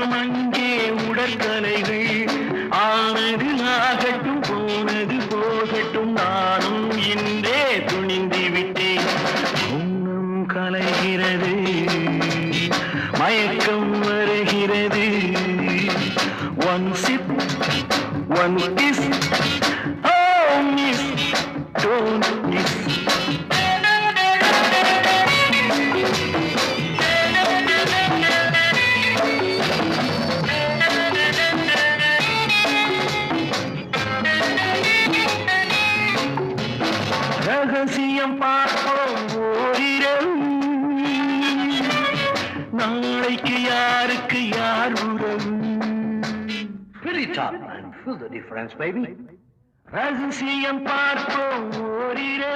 போகும் அங்கே உடற்கலைகள். ஆனது ஆகட்டும் போனது போகட்டும் நானும் இன்றே துணிந்து விட்டேன். உன்னும் கலைகிறது மயக்கம் வருகிறது. One sip one kiss oh miss don't miss பார்ப்போம் ஓரிரம் நாளைக்கு யாருக்கு யார் உறவு. ரகசியம் பார்ப்போம் ஓரிரம்